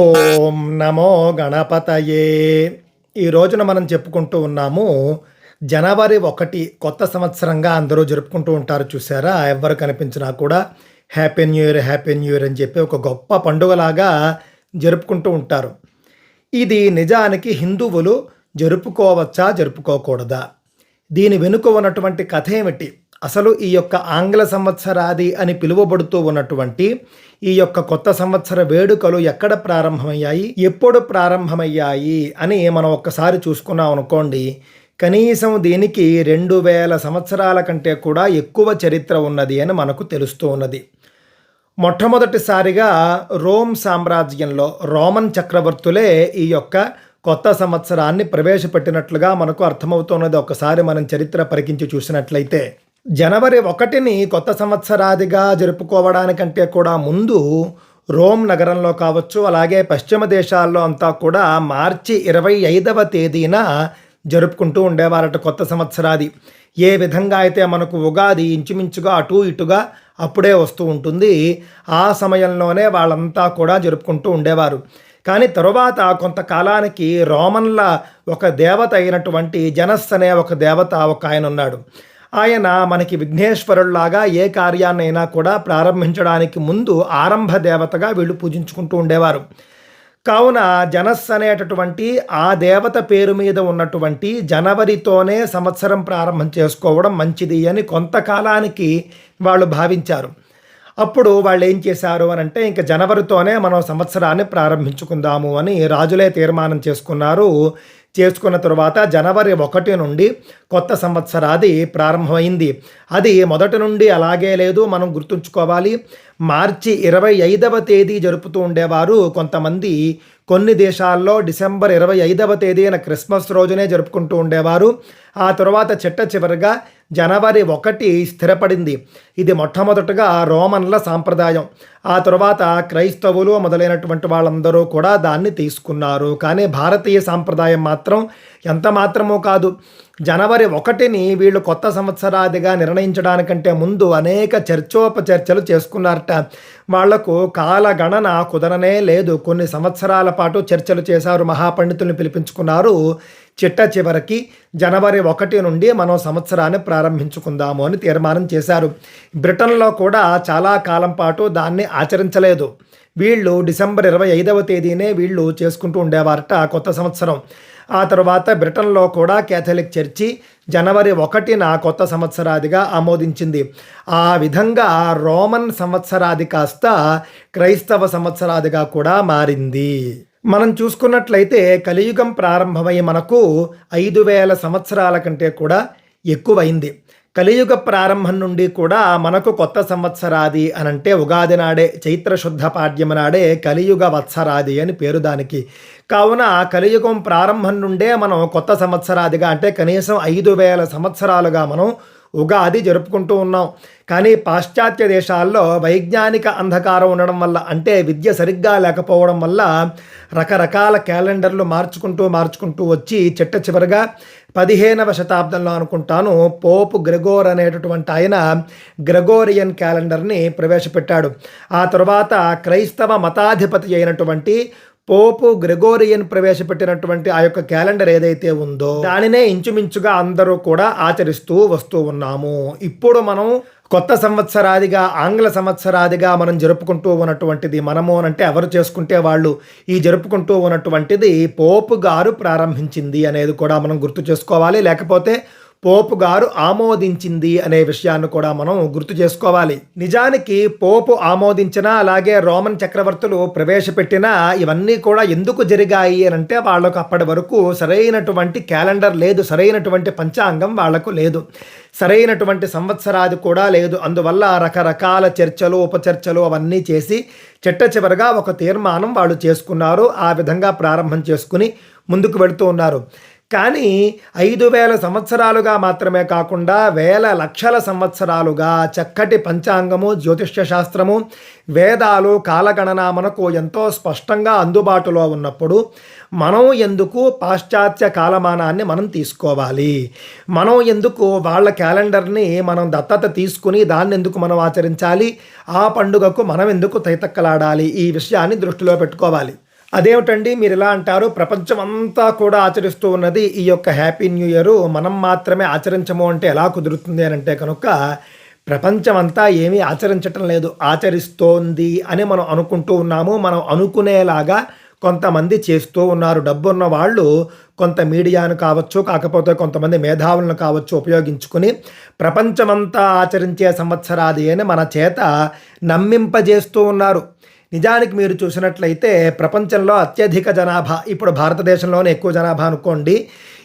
ఓం నమో గణపతయే. ఈ రోజున మనం చెప్పుకుంటూ ఉన్నాము జనవరి ఒకటి కొత్త సంవత్సరంగా అందరూ జరుపుకుంటూ ఉంటారు చూసారా? ఎవరు కనిపించినా కూడా happy new year happy new year అని చెప్పి ఒక గొప్ప పండుగలాగా జరుపుకుంటూ ఉంటారు. ఇది నిజానికి హిందువులు జరుపుకోవచ్చా జరుపుకోకూడదా? దీని వెనుక ఉన్నటువంటి కథ ఏమిటి? అసలు ఈ యొక్క ఆంగ్ల సంవత్సరాది అని పిలువబడుతూ ఉన్నటువంటి ఈ యొక్క కొత్త సంవత్సర వేడుకలు ఎక్కడ ప్రారంభమయ్యాయి? ఎప్పుడు ప్రారంభమయ్యాయి? అని మనం ఒక్కసారి చూసుకున్నాం అనుకోండి. కనీసం దీనికి రెండు వేల సంవత్సరాల కంటే కూడా ఎక్కువ చరిత్ర ఉన్నది అని మనకు తెలుస్తూ ఉన్నది. మొట్టమొదటిసారిగా రోమ్ సామ్రాజ్యంలో రోమన్ చక్రవర్తులే ఈ యొక్క కొత్త సంవత్సరాన్ని ప్రవేశపెట్టినట్లుగా మనకు అర్థమవుతున్నది. ఒకసారి మనం చరిత్ర పరికించి చూసినట్లయితే జనవరి ఒకటిని కొత్త సంవత్సరాదిగా జరుపుకోవడానికంటే కూడా ముందు రోమ్ నగరంలో కావచ్చు అలాగే పశ్చిమ దేశాల్లో అంతా కూడా మార్చి ఇరవై ఐదవ తేదీన జరుపుకుంటూ ఉండేవారట కొత్త సంవత్సరాది. ఏ విధంగా అయితే మనకు ఉగాది ఇంచుమించుగా అటు ఇటుగా అప్పుడే వస్తూ ఉంటుంది ఆ సమయంలోనే వాళ్ళంతా కూడా జరుపుకుంటూ ఉండేవారు. కానీ తరువాత కొంతకాలానికి రోమన్ల ఒక దేవత అయినటువంటి జనస్ అనే ఒక దేవత ఒక ఆయన ఉన్నాడు ఆయన మనకి విఘ్నేశ్వరుల్లాగా ఏ కార్యాన్నైనా కూడా ప్రారంభించడానికి ముందు ఆరంభ దేవతగా వీళ్ళు పూజించుకుంటూ ఉండేవారు. కావున జనస్ అనేటటువంటి ఆ దేవత పేరు మీద ఉన్నటువంటి జనవరితోనే సంవత్సరం ప్రారంభం చేసుకోవడం మంచిది అని కొంతకాలానికి వాళ్ళు భావించారు. అప్పుడు వాళ్ళు ఏం చేశారు అని అంటే ఇంకా జనవరితోనే మనం సంవత్సరాన్ని ప్రారంభించుకుందాము అని రాజులే తీర్మానం చేసుకున్నారు. చేసుకున్న తరువాత జనవరి ఒకటి నుండి కొత్త సంవత్సరాది ప్రారంభమైంది. అది మొదటి నుండి అలాగే లేదు మనం గుర్తుంచుకోవాలి. మార్చి ఇరవై ఐదవ తేదీ జరుపుతూ ఉండేవారు కొంతమంది. కొన్ని దేశాల్లో డిసెంబర్ ఇరవై ఐదవ తేదీన క్రిస్మస్ రోజునే జరుపుకుంటూ ఉండేవారు. ఆ తర్వాత చిట్ట చివరిగా జనవరి ఒకటి స్థిరపడింది. ఇది మొట్టమొదటగా రోమన్ల సాంప్రదాయం. ఆ తర్వాత క్రైస్తవులు మొదలైనటువంటి వాళ్ళందరూ కూడా దాన్ని తీసుకున్నారు. కానీ భారతీయ సాంప్రదాయం మాత్రం ఎంత మాత్రమో కాదు. జనవరి ఒకటిని వీళ్ళు కొత్త సంవత్సరాదిగా నిర్ణయించడానికంటే ముందు అనేక చర్చోపచర్చలు చేసుకున్నారట. వాళ్ళకు కాలగణన కుదరనే లేదు. కొన్ని సంవత్సరాల పాటు చర్చలు చేశారు మహాపండితుల్ని పిలిపించుకున్నారు. చిట్ట చివరికి జనవరి ఒకటి నుండి మనం సంవత్సరాన్ని ప్రారంభించుకుందాము అని తీర్మానం చేశారు. బ్రిటన్లో కూడా చాలా కాలం పాటు దాన్ని ఆచరించలేదు. వీళ్ళు డిసెంబర్ ఇరవై ఐదవ తేదీనే వీళ్ళు చేసుకుంటూ ఉండేవారట కొత్త సంవత్సరం. ఆ తర్వాత బ్రిటన్లో కూడా కేథలిక్ చర్చి జనవరి ఒకటిన కొత్త సంవత్సరాదిగా ఆమోదించింది. ఆ విధంగా రోమన్ సంవత్సరాది కాస్త క్రైస్తవ సంవత్సరాదిగా కూడా మారింది. మనం చూసుకున్నట్లయితే కలియుగం ప్రారంభమై మనకు ఐదు వేల సంవత్సరాల కంటే కూడా ఎక్కువైంది. కలియుగ ప్రారంభం నుండి కూడా మనకు కొత్త సంవత్సరాది అని అంటే ఉగాది నాడే చైత్ర శుద్ధ పాడ్యమ నాడే కలియుగ వత్సరాది అని పేరు దానికి. కావున కలియుగం ప్రారంభం నుండే మనం కొత్త సంవత్సరాదిగా అంటే కనీసం ఐదు వేల సంవత్సరాలుగా మనం ఉగాది జరుపుకుంటూ ఉన్నాం. కానీ పాశ్చాత్య దేశాల్లో వైజ్ఞానిక అంధకారం ఉండడం వల్ల అంటే విద్య సరిగ్గా లేకపోవడం వల్ల రకరకాల క్యాలెండర్లు మార్చుకుంటూ మార్చుకుంటూ వచ్చి చిట్ట చివరిగా పదిహేనవ శతాబ్దంలో అనుకుంటాను పోపు గ్రెగోర్ అనేటటువంటి ఆయన గ్రెగోరియన్ క్యాలెండర్ని ప్రవేశపెట్టాడు. ఆ తర్వాత క్రైస్తవ మతాధిపతి అయినటువంటి పోపు గ్రెగోరియన్ ప్రవేశపెట్టినటువంటి ఆ యొక్క క్యాలెండర్ ఏదైతే ఉందో దానినే ఇంచుమించుగా అందరూ కూడా ఆచరిస్తూ వస్తూ ఉన్నాము. ఇప్పుడు మనం కొత్త సంవత్సరాదిగా ఆంగ్ల సంవత్సరాదిగా మనం జరుపుకుంటూ ఉన్నటువంటిది మనము అంటే ఎవరు చేసుకుంటే వాళ్ళు ఈ జరుపుకుంటూ ఉన్నటువంటిది పోపు గారు ప్రారంభించింది అనేది కూడా మనం గుర్తు చేసుకోవాలి. లేకపోతే పోపు గారు ఆమోదించింది అనే విషయాన్ని కూడా మనం గుర్తు చేసుకోవాలి. నిజానికి పోపు ఆమోదించిన అలాగే రోమన్ చక్రవర్తులు ప్రవేశపెట్టిన ఇవన్నీ కూడా ఎందుకు జరిగాయి అని అంటే వాళ్ళకు అప్పటి వరకు సరైనటువంటి క్యాలెండర్ లేదు సరైనటువంటి పంచాంగం వాళ్ళకు లేదు. సరైనటువంటి సంవత్సరాది కూడా లేదు. అందువల్ల రకరకాల చర్చలు ఉపచర్చలు అవన్నీ చేసి చెట్ట చివరిగా ఒక తీర్మానం వాళ్ళు చేసుకున్నారు. ఆ విధంగా ప్రారంభం చేసుకుని ముందుకు వెళుతూ ఉన్నారు. కానీ ఐదు వేల సంవత్సరాలుగా మాత్రమే కాకుండా వేల లక్షల సంవత్సరాలుగా చక్కటి పంచాంగము జ్యోతిష్య శాస్త్రము వేదాలు కాలగణన మనకు ఎంతో స్పష్టంగా అందుబాటులో ఉన్నప్పుడు మనం ఎందుకు పాశ్చాత్య కాలమానాన్ని మనం తీసుకోవాలి? మనం ఎందుకు వాళ్ళ క్యాలెండర్ని మనం దత్తత తీసుకుని దాన్ని ఎందుకు మనం ఆచరించాలి? ఆ పండుగకు మనం ఎందుకు తైతక్కలాడాలి? ఈ విషయాన్ని దృష్టిలో పెట్టుకోవాలి. అదేమిటండి? మీరు ఇలా అంటారు? ప్రపంచం అంతా కూడా ఆచరిస్తూ ఉన్నది ఈ యొక్క హ్యాపీ న్యూ ఇయర్. మనం మాత్రమే ఆచరించము అంటే ఎలా కుదురుతుంది అని అంటే కనుక ప్రపంచం అంతా ఏమీ ఆచరించటం లేదు. ఆచరిస్తోంది అని మనం అనుకుంటూ ఉన్నాము. మనం అనుకునేలాగా కొంతమంది చేస్తూ ఉన్నారు. డబ్బున్న వాళ్ళు కొంత మీడియాను కావచ్చు కాకపోతే కొంతమంది మేధావులను కావచ్చు ఉపయోగించుకుని ప్రపంచమంతా ఆచరించే సంవత్సరాది అని మన చేత నమ్మింపజేస్తూ ఉన్నారు. నిజానికి మీరు చూసినట్లయితే ప్రపంచంలో అత్యధిక జనాభా ఇప్పుడు భారతదేశంలోనే ఎక్కువ జనాభా అనుకోండి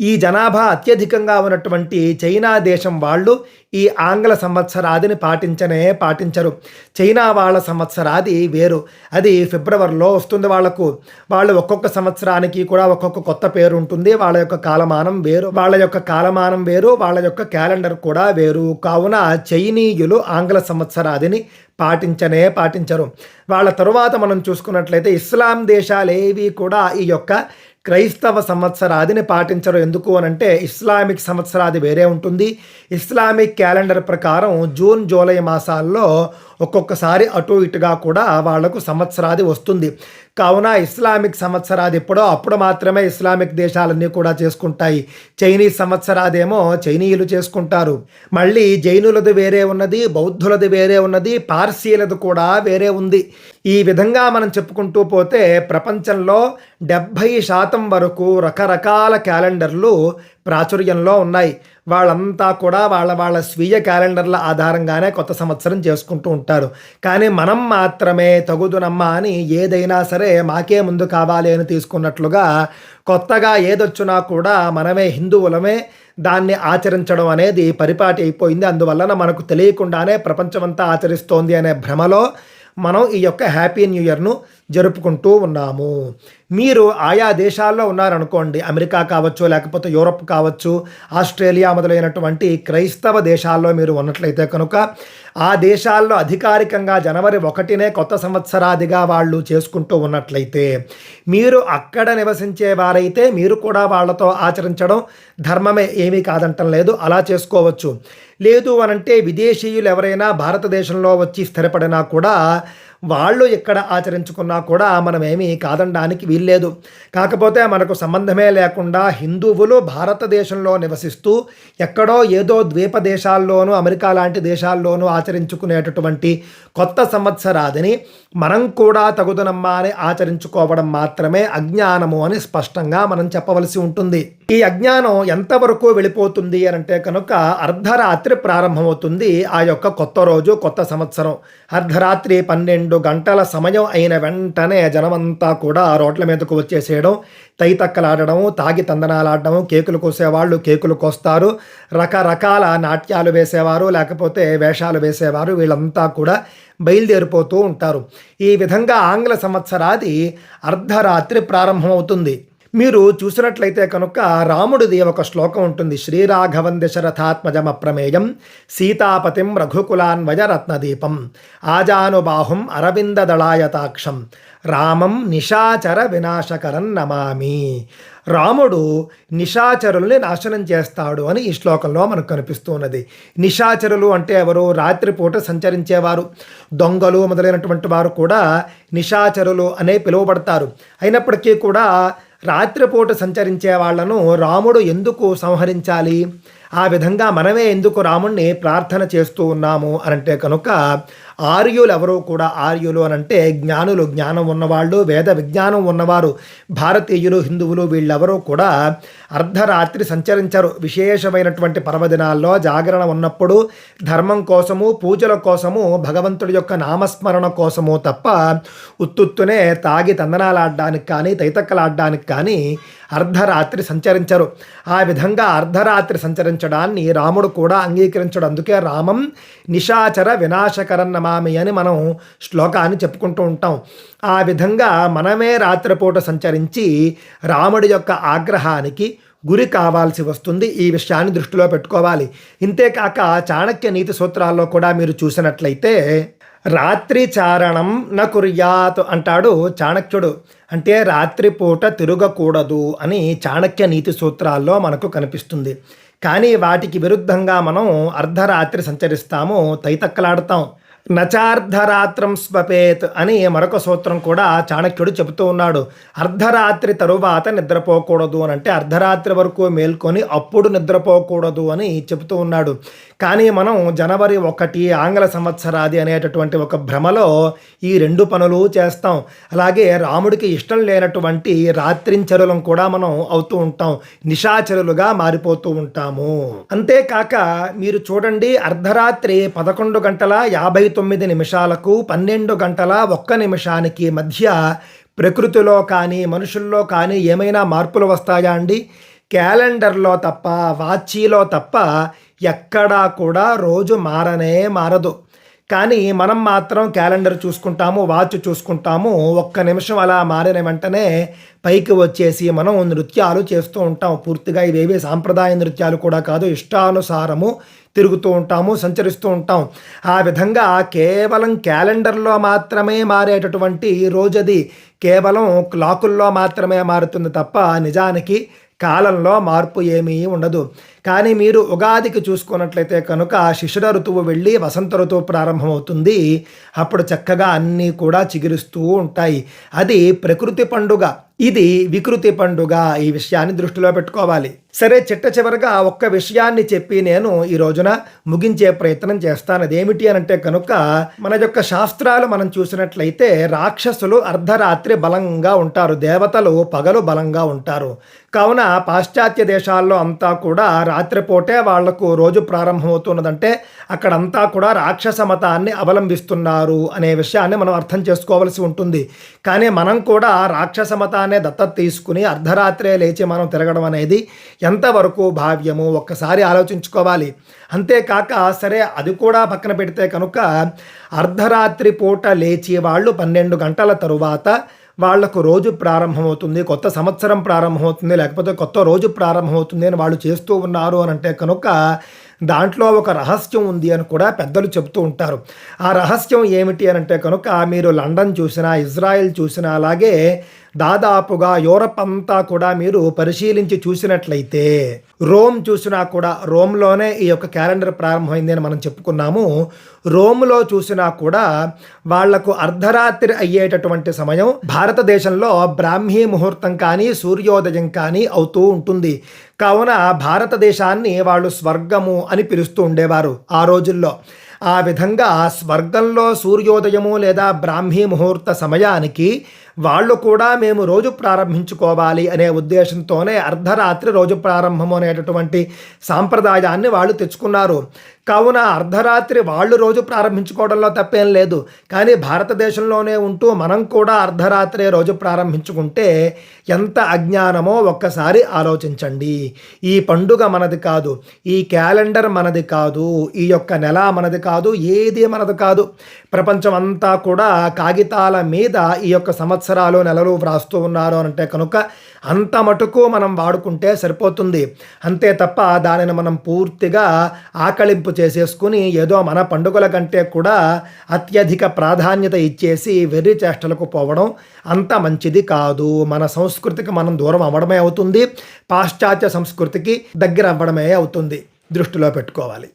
ఈ జనాభా అత్యధికంగా ఉన్నటువంటి చైనా దేశం వాళ్ళు ఈ ఆంగ్ల సంవత్సరాదిని పాటించనే పాటించరు. చైనా వాళ్ళ సంవత్సరాది వేరు. అది ఫిబ్రవరిలో వస్తుంది వాళ్ళకు వాళ్ళు ఒక్కొక్క సంవత్సరానికి కూడా ఒక్కొక్క కొత్త పేరు ఉంటుంది. వాళ్ళ యొక్క కాలమానం వేరు. వాళ్ళ యొక్క కాలమానం వేరు. వాళ్ళ యొక్క క్యాలెండర్ కూడా వేరు. కావున చైనీయులు ఆంగ్ల సంవత్సరాదిని పాటించనే పాటించరు. వాళ్ళ తరువాత మనం చూసుకున్నట్లయితే ఇస్లాం దేశాలు ఏవి కూడా ఈ యొక్క క్రైస్తవ సంవత్సరాదిని పాటించరు. ఎందుకు అని అంటే ఇస్లామిక్ సంవత్సరాది వేరే ఉంటుంది. ఇస్లామిక్ క్యాలెండర్ ప్రకారం జూన్ జూలై మాసాల్లో ఒక్కొక్కసారి అటు ఇటుగా కూడా వాళ్ళకు సంవత్సరాది వస్తుంది. కావున ఇస్లామిక్ సంవత్సరాది ఎప్పుడో అప్పుడు మాత్రమే ఇస్లామిక్ దేశాలన్నీ కూడా చేసుకుంటాయి. చైనీస్ సంవత్సరాదేమో చైనీయులు చేసుకుంటారు. మళ్ళీ జైనులది వేరే ఉన్నది బౌద్ధులది వేరే ఉన్నది పార్సీలది కూడా వేరే ఉంది. ఈ విధంగా మనం చెప్పుకుంటూ పోతే ప్రపంచంలో డెబ్భై శాతం వరకు రకరకాల క్యాలెండర్లు ప్రాచుర్యంలో ఉన్నాయి. వాళ్ళంతా కూడా వాళ్ళ వాళ్ళ స్వీయ క్యాలెండర్ల ఆధారంగానే కొత్త సంవత్సరం చేసుకుంటూ ఉంటారు. కానీ మనం మాత్రమే తగుదునమ్మా అని ఏదైనా సరే మాకే ముందు కావాలి అని తీసుకున్నట్లుగా కొత్తగా ఏదొచ్చినా కూడా మనమే హిందువులమే దాన్ని ఆచరించడం అనేది పరిపాటి అయిపోయింది. అందువలన మనకు తెలియకుండానే ప్రపంచమంతా ఆచరిస్తోంది అనే భ్రమలో మనం ఈ యొక్క హ్యాపీ న్యూ ఇయర్ను జరుపుకుంటూ ఉన్నాము. మీరు ఆయా దేశాల్లో ఉన్నారనుకోండి అమెరికా కావచ్చు లేకపోతే యూరప్ కావచ్చు ఆస్ట్రేలియా మొదలైనటువంటి క్రైస్తవ దేశాల్లో మీరు ఉన్నట్లయితే కనుక ఆ దేశాల్లో అధికారికంగా జనవరి ఒకటినే కొత్త సంవత్సరాదిగా వాళ్ళు చేసుకుంటూ ఉన్నట్లయితే మీరు అక్కడ నివసించే వారైతే మీరు కూడా వాళ్ళతో ఆచరించడం ధర్మమే ఏమీ కాదంటం లేదు అలా చేసుకోవచ్చు. లేదు అనంటే విదేశీయులు ఎవరైనా భారతదేశంలో వచ్చి స్థిరపడినా కూడా వాళ్ళు ఎక్కడ ఆచరించుకున్నా కూడా మనమేమీ కాదనడానికి వీల్లేదు. కాకపోతే మనకు సంబంధమే లేకుండా హిందువులు భారతదేశంలో నివసిస్తూ ఎక్కడో ఏదో ద్వీప దేశాల్లోనూ అమెరికా లాంటి దేశాల్లోనూ ఆచరించుకునేటటువంటి కొత్త సంవత్సరాదిని మనం కూడా తగుదనమ్మా అని ఆచరించుకోవడం మాత్రమే అజ్ఞానము అని స్పష్టంగా మనం చెప్పవలసి ఉంటుంది. ఈ అజ్ఞానం ఎంతవరకు వెళ్ళిపోతుంది అని అంటే కనుక అర్ధరాత్రి ప్రారంభమవుతుంది ఆ యొక్క కొత్త రోజు కొత్త సంవత్సరం. అర్ధరాత్రి పన్నెండు గంటల సమయం అయిన వెంటనే జనమంతా కూడా రోడ్ల మీదకు వచ్చేసేయడం తైతక్కలాడడం తాగి తందనాలాడడం కేకులు కోసేవాళ్ళు కేకులు కోస్తారు రకరకాల నాట్యాలు వేసేవారు లేకపోతే వేషాలు వేసేవారు వీళ్ళంతా కూడా బయలుదేరిపోతూ ఉంటారు. ఈ విధంగా ఆంగ్ల సంవత్సరాది అర్ధరాత్రి ప్రారంభమవుతుంది. మీరు చూసినట్లయితే కనుక రాముడిది ఒక శ్లోకం ఉంటుంది. శ్రీరాఘవం దశరథాత్మజమ ప్రమేయం సీతాపతిం రఘుకులాన్వయ రత్నదీపం ఆజానుబాహుం అరవిందదళాయతాక్షం రామం నిషాచర వినాశకరం నమామి. రాముడు నిషాచరుల్ని నాశనం చేస్తాడు అని ఈ శ్లోకంలో మనకు కనిపిస్తున్నది. నిశాచరులు అంటే ఎవరు? రాత్రిపూట సంచరించేవారు. దొంగలు మొదలైనటువంటి వారు కూడా నిశాచరులు అనే పిలువబడతారు. అయినప్పటికీ కూడా రాత్రిపూట సంచరించే వాళ్ళను రాముడు ఎందుకు సంహరించాలి? ఆ విధంగా మనమే ఎందుకు రాముణ్ణి ప్రార్థన చేస్తూ ఉన్నాము? అనంటే కనుక ఆర్యులు ఎవరో కూడా ఆర్యులు అని అంటే జ్ఞానులు జ్ఞానం ఉన్నవాళ్ళు వేద విజ్ఞానం ఉన్నవారు భారతీయులు హిందువులు వీళ్ళెవరూ కూడా అర్ధరాత్రి సంచరించరు. విశేషమైనటువంటి పర్వదినాల్లో జాగరణ ఉన్నప్పుడు ధర్మం కోసము పూజల కోసము భగవంతుడి యొక్క నామస్మరణ కోసము తప్ప ఉత్తుత్తునే తాగి తందనాలాడడానికి కానీ తైతక్కలాడడానికి కానీ అర్ధరాత్రి సంచరించరు. ఆ విధంగా అర్ధరాత్రి సంచరించడాన్ని రాముడు కూడా అంగీకరించడు. అందుకే రామం నిశాచర వినాశకరన్న నమామి అని మనం శ్లోకాన్ని చెప్పుకుంటూ ఉంటాం. ఆ విధంగా మనమే రాత్రిపూట సంచరించి రాముడి యొక్క ఆగ్రహానికి గురి కావాల్సి వస్తుంది. ఈ విషయాన్ని దృష్టిలో పెట్టుకోవాలి. ఇంతేకాక చాణక్య నీతి సూత్రాల్లో కూడా మీరు చూసినట్లయితే రాత్రి చారణం న కుర్యాత్ అంటాడు చాణక్యుడు. అంటే రాత్రిపూట తిరగకూడదు అని చాణక్య నీతి సూత్రాల్లో మనకు కనిపిస్తుంది. కానీ వాటికి విరుద్ధంగా మనం అర్ధరాత్రి సంచరిస్తాము తైతక్కలాడతాం. నచార్ధరాత్రం స్వపేత్ అని మరొక సూత్రం కూడా చాణక్యుడు చెబుతూ ఉన్నాడు. అర్ధరాత్రి తరువాత నిద్రపోకూడదు అని అంటే అర్ధరాత్రి వరకు మేల్కొని అప్పుడు నిద్రపోకూడదు అని చెబుతూ ఉన్నాడు. కానీ మనం జనవరి ఒకటి ఆంగ్ల సంవత్సరాది అనేటటువంటి ఒక భ్రమలో ఈ రెండు పనులు చేస్తాం. అలాగే రాముడికి ఇష్టం లేనటువంటి రాత్రించరులం కూడా మనం అవుతూ ఉంటాం. నిషాచరులుగా మారిపోతూ ఉంటాము. అంతేకాక మీరు చూడండి అర్ధరాత్రి పదకొండు గంటల యాభై తొమ్మిది నిమిషాలకు పన్నెండు గంటల ఒక్క నిమిషానికి మధ్య ప్రకృతిలో కానీ మనుషుల్లో కానీ ఏమైనా మార్పులు వస్తాయా అండి? క్యాలెండర్లో తప్ప వాచీలో తప్ప ఎక్కడా కూడా రోజు మారనే మారదు. కానీ మనం మాత్రం క్యాలెండర్ చూసుకుంటాము వాచ్ చూసుకుంటాము ఒక్క నిమిషం అలా మారిన వెంటనే పైకి వచ్చేసి మనం నృత్యాలు చేస్తూ ఉంటాం. పూర్తిగా ఇవేవి సాంప్రదాయ నృత్యాలు కూడా కాదు ఇష్టానుసారము తిరుగుతూ ఉంటాము సంచరిస్తూ ఉంటాం. ఆ విధంగా కేవలం క్యాలెండర్లో మాత్రమే మారేటటువంటి రోజది కేవలం క్లాకుల్లో మాత్రమే మారుతుంది తప్ప నిజానికి కాలంలో మార్పు ఏమీ ఉండదు. కానీ మీరు ఉగాదికి చూసుకున్నట్లయితే కనుక శిశుర ఋతువు వెళ్ళి వసంత ఋతువు ప్రారంభమవుతుంది. అప్పుడు చక్కగా అన్నీ కూడా చిగురిస్తూ ఉంటాయి. అది ప్రకృతి పండుగ. ఇది వికృతి పండుగ ఈ విషయాన్ని దృష్టిలో పెట్టుకోవాలి. సరే చిట్ట చివరిగా ఒక్క విషయాన్ని చెప్పి నేను ఈ రోజున ముగించే ప్రయత్నం చేస్తాను. అదేమిటి అని అంటే కనుక మన యొక్క శాస్త్రాలు మనం చూసినట్లయితే రాక్షసులు అర్ధరాత్రి బలంగా ఉంటారు దేవతలు పగలు బలంగా ఉంటారు. కావున పాశ్చాత్య దేశాల్లో అంతా కూడా రాత్రిపూటే వాళ్ళకు రోజు ప్రారంభమవుతున్నదంటే అక్కడంతా కూడా రాక్షస మతాన్ని అవలంబిస్తున్నారు అనే విషయాన్ని మనం అర్థం చేసుకోవాల్సి ఉంటుంది. కానీ మనం కూడా రాక్షస మతాన్ని దత్తత తీసుకుని అర్ధరాత్రే లేచి మనం తిరగడం అనేది ఎంతవరకు భావ్యము? ఒక్కసారి ఆలోచించుకోవాలి. అంతేకాక సరే అది కూడా పక్కన పెడితే కనుక అర్ధరాత్రి పూట లేచి వాళ్ళు పన్నెండు గంటల తరువాత వాళ్ళకు రోజు ప్రారంభమవుతుంది. కొత్త సంవత్సరం ప్రారంభమవుతుంది. లేకపోతే కొత్త రోజు ప్రారంభమవుతుంది అని వాళ్ళు చేస్తూ ఉన్నారు అని అంటే కనుక దాంట్లో ఒక రహస్యం ఉంది అని కూడా పెద్దలు చెబుతూ ఉంటారు. ఆ రహస్యం ఏమిటి అని అంటే కనుక మీరు లండన్ చూసినా ఇజ్రాయెల్ చూసినా అలాగే దాదాపుగా యూరప్ అంతా కూడా మీరు పరిశీలించి చూసినట్లయితే రోమ్ చూసినా కూడా రోమ్లోనే ఈ యొక్క క్యాలెండర్ ప్రారంభమైంది అని మనం చెప్పుకున్నాము. రోమ్లో చూసినా కూడా వాళ్ళకు అర్ధరాత్రి అయ్యేటటువంటి సమయం. భారతదేశంలో బ్రాహ్మీ ముహూర్తం కానీ సూర్యోదయం కానీ అవుతూ ఉంటుంది. కావున భారతదేశాన్ని వాళ్ళు స్వర్గము అని పిలుస్తూ ఉండేవారు ఆ రోజుల్లో. ఆ విధంగా స్వర్గంలో సూర్యోదయము లేదా బ్రాహ్మీ ముహూర్త సమయానికి వాళ్ళు కూడా మేము రోజు ప్రారంభించుకోవాలి అనే ఉద్దేశంతోనే అర్ధరాత్రి రోజు ప్రారంభము అనేటటువంటి సాంప్రదాయాన్ని వాళ్ళు తెచ్చుకున్నారు. కావున అర్ధరాత్రి వాళ్ళు రోజు ప్రారంభించుకోవడంలో తప్పేం లేదు. కానీ భారతదేశంలోనే ఉంటూ మనం కూడా అర్ధరాత్రే రోజు ప్రారంభించుకుంటే ఎంత అజ్ఞానమో ఒక్కసారి ఆలోచించండి. ఈ పండుగ మనది కాదు ఈ క్యాలెండర్ మనది కాదు ఈ యొక్క నెల మనది కాదు ఏది మనది కాదు. ప్రపంచం అంతా కూడా కాగితాల మీద ఈ యొక్క సంవత్సరం సంవత్సరాలు నెలలు వ్రాస్తూ ఉన్నారు అంటే కనుక అంత మటుకు మనం వాడుకుంటే సరిపోతుంది. అంతే తప్ప దానిని మనం పూర్తిగా ఆకలింపు చేసేసుకుని ఏదో మన పండుగల కంటే కూడా అత్యధిక ప్రాధాన్యత ఇచ్చేసి వెర్రి చేష్టలకు పోవడం అంత మంచిది కాదు. మన సంస్కృతికి మనం దూరం అవ్వడమే అవుతుంది. పాశ్చాత్య సంస్కృతికి దగ్గర అవ్వడమే అవుతుంది. దృష్టిలో పెట్టుకోవాలి.